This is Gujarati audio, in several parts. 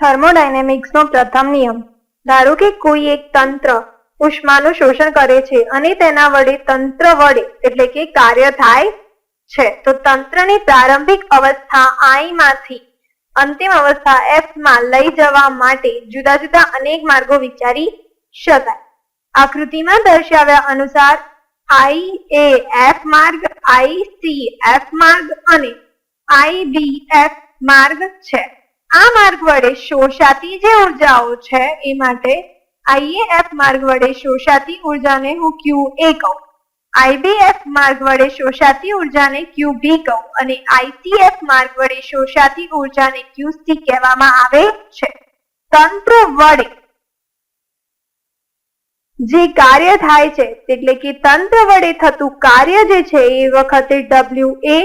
થર્મોડાયનેમિક્સનો પ્રથમ નિયમ. ધારો કે કોઈ એક તંત્ર ઉષ્માનું શોષણ કરે છે અને તેના વડે તંત્ર વડે એટલે કે કાર્ય થાય છે, તો તંત્રની પ્રારંભિક અવસ્થા આઈ માંથી અંતિમ અવસ્થા એફમાં લઈ જવા માટે જુદા જુદા અનેક માર્ગો વિચારી શકાય. આકૃતિમાં દર્શાવ્યા અનુસાર આઈ એ એફ માર્ગ આઈ સી એફ માર્ગ અને આઈ બી એફ માર્ગ છે. આ માર્ગ વડે શોષાતી જે ઉર્જાઓ છે એ માટે આઈએએફ માર્ગ વડે શોષાતી ઉર્જાને હું ક્યુ એ કહું. આઈબીએફ માર્ગ વડે શોષાતી ઉર્જાને ક્યુ બી કહું અને આઈસીએફ માર્ગ વડે શોષાતી ઉર્જાને ક્યુ સી કહેવામાં આવે છે. તંત્ર વડે જે કાર્ય થાય છે, એટલે કે તંત્ર વડે થતું કાર્ય જે છે, એ વખતે ડબલ્યુ એ,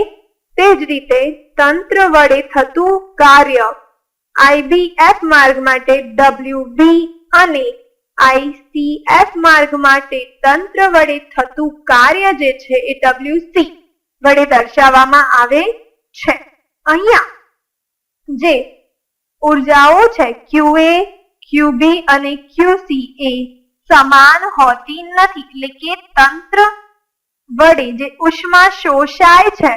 તે જ રીતે તંત્ર વડે થતું કાર્ય આઈબીએફ માર્ગ માટે ડબલ્યુ બી અને આઈસીએફ માર્ગ માટે તંત્ર વડે થતું કાર્ય જે છે એ ડબલ્યુ સી વડે દર્શાવવામાં આવે છે. અહીંયા જે ઉર્જાઓ છે ક્યુ એ ક્યુ અને ક્યુસી એ સમાન હોતી નથી. એટલે કે તંત્ર વડે જે ઉષ્મા શોષાય છે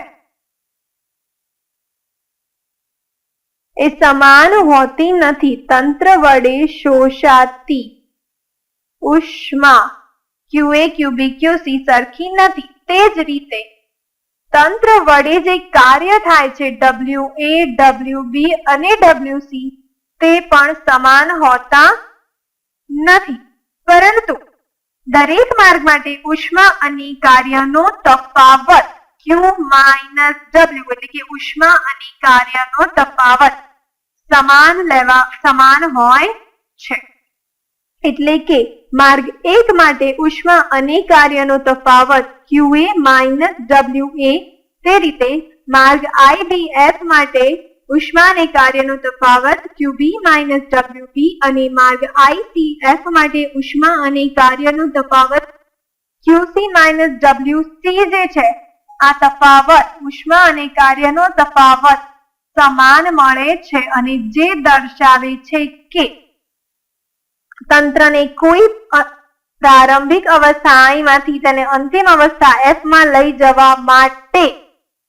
એ સમાન હોતી નથી. તંત્ર વડે શોષાતી ઉષ્મા Q A Q B Q C સરખી નથી. તે જ રીતે તંત્ર વડે જે કાર્ય થાય છે, ડબલ્યુ એ, ડબલ્યુ બી અને ડબલ્યુ સી, તે પણ સમાન હોતા નથી. પરંતુ દરેક માર્ગ માટે ઉષ્મા અને કાર્યનો તફાવત ક્યુ માઇનસ ડબલ્યુ એટલે કે ઉષ્મા અને કાર્યનો તફાવત. સમાન લેવા, સમાન હોય છે. એટલે કે માર્ગ એક માટે ઉષ્મા અને કાર્યનો તફાવત ક્યુ માઇનસ ડબલ્યુ એ તે રીતે માર્ગ આઈબીએફ માટે ઉષ્મા અને કાર્યનો તફાવત ક્યુ માઇનસ ડબલ્યુ બી અને માર્ગ આઈસીએફ માટે ઉષ્મા અને કાર્યનો તફાવત ક્યુસી માઇનસ ડબલ્યુ સી જે છે આ તફાવત ઉષ્મા અને કાર્યનો તફાવત સમાન મળે છે અને જે દર્શાવે છે કે તંત્રને કોઈ પ્રારંભિક અવસ્થા આઈમાંથી તેને અંતિમ અવસ્થા માં લઈ જવા માટે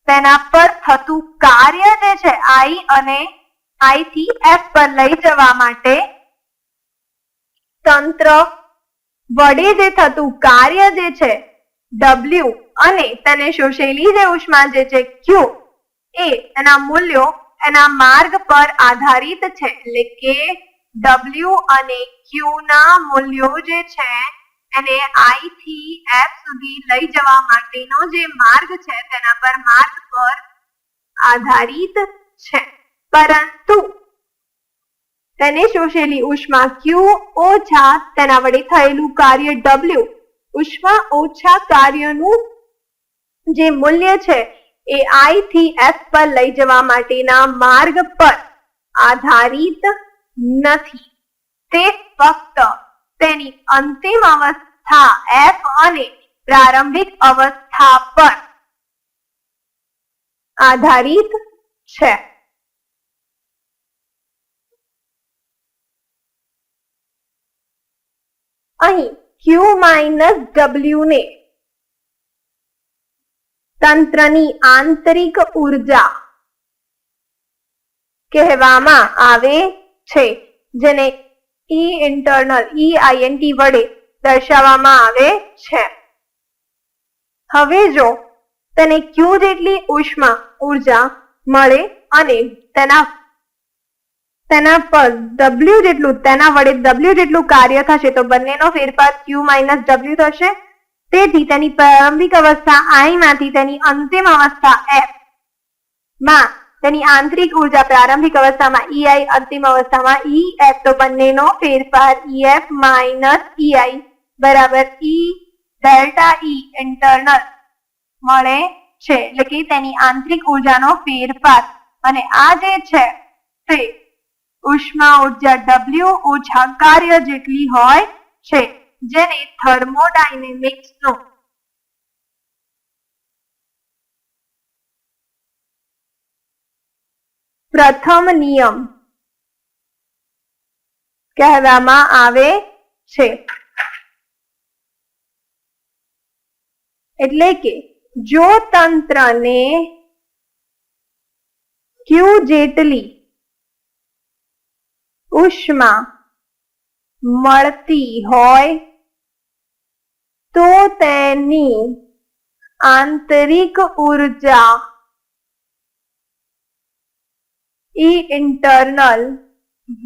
તેના પર થતું કાર્ય જે છે આઈ અને આઈ થી એફ પર લઈ જવા માટે તંત્ર વડે જે થતું કાર્ય જે છે W અને તેને શોષેલી જે ઉષ્મા જે છે ક્યુ એ એના મૂલ્યો એના માર્ગ પર આધારિત છે. એટલે કે ડબલ્યુ અને ક્યુ ના મૂલ્યો જે છે એને આઈ થી એફ સુધી લઈ જવા માટેનો જે માર્ગ છે તેના પર માર્ગ પર આધારિત છે. પરંતુ તેને શોષેલી ઉષ્મા ક્યુ ઓછા તેના વડે થયેલું કાર્ય W ઉષ્મા ઓછા કાર્યનું જે મૂલ્ય છે એ આઈ થી એફ પર લઈ જવા માટેના માર્ગ પર આધારિત નથી. તે ફક્ત તેની અંતિમ અવસ્થા એફ અને પ્રારંભિક અવસ્થા પર આધારિત છે. અહીં Q માઇનસ ડબલ્યુ ને. તંત્રની આંતરિક ઊર્જા કહેવામાં આવે છે, જેને ઈ ઇન્ટરનલ ઈ આઈએનટી વડે દર્શાવવામાં આવે છે. હવે જો તેને ક્યુ જેટલી ઉષ્મા, ઊર્જા મળે અને તેના તેના પર ડબલ્યુ જેટલું, તેના વડે ડબલ્યુ જેટલું કાર્ય થશે, તો બંનેનો ફેરફાર ક્યુ માઇનસ ડબલ્યુ થશે. તેથી તેની પ્રારંભિક અવસ્થા આઈ માંથી તેની અંતિમ અવસ્થા એફમાં, તેની આંતરિક ઊર્જા પ્રારંભિક અવસ્થામાં EI અંતિમ અવસ્થામાં ઈ એફ તો બંનેનો ફેરફાર ઈએફ માઇનસ ઈઆઈ બરાબર ઈ ડેલ્ટા ઈ ઇન્ટરનલ મળે છે. એટલે કે તેની આંતરિક ઉર્જાનો ફેરફાર. અને આ જે છે તે ઉષ્મા ઊર્જા ડબલ્યુ ઓછા કાર્ય જેટલી હોય છે, જેને થર્મોડાયનેમિક્સ નો પ્રથમ નિયમ કહેવામાં આવે છે. એટલે કે જો તંત્રને ક્યુ જેટલી ઉષ્મા મળતી હોય તો તેની આંતરિક ઊર્જા ઈ ઇન્ટરનલ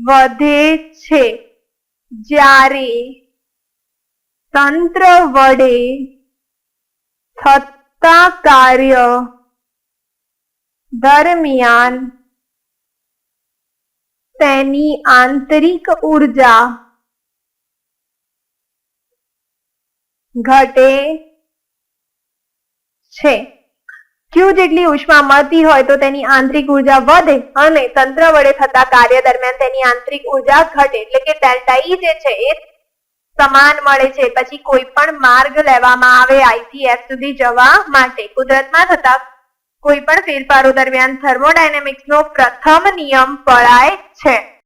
વધે છે. જ્યારે તંત્ર વડે થતા કાર્ય દરમિયાન તેની આંતરિક ઊર્જા ઘટે છે. ક્યુ જેટલી ઉષ્મા મળતી હોય તો તેની આંતરિક ઊર્જા વધે અને તંત્ર વડે થતા કાર્ય દરમિયાન તેની આંતરિક ઊર્જા ઘટે. એટલે કે ડેલ્ટા ઈ જે છે એ સમાન મળે છે. પછી કોઈ પણ માર્ગ લેવામાં આવે આઈ થી એફ સુધી જવા માટે કુદરતમાં થતા કોઈ પણ ફેરફારો દરમિયાન થર્મોડાયનેમિક્સનો પ્રથમ નિયમ પળાય છે.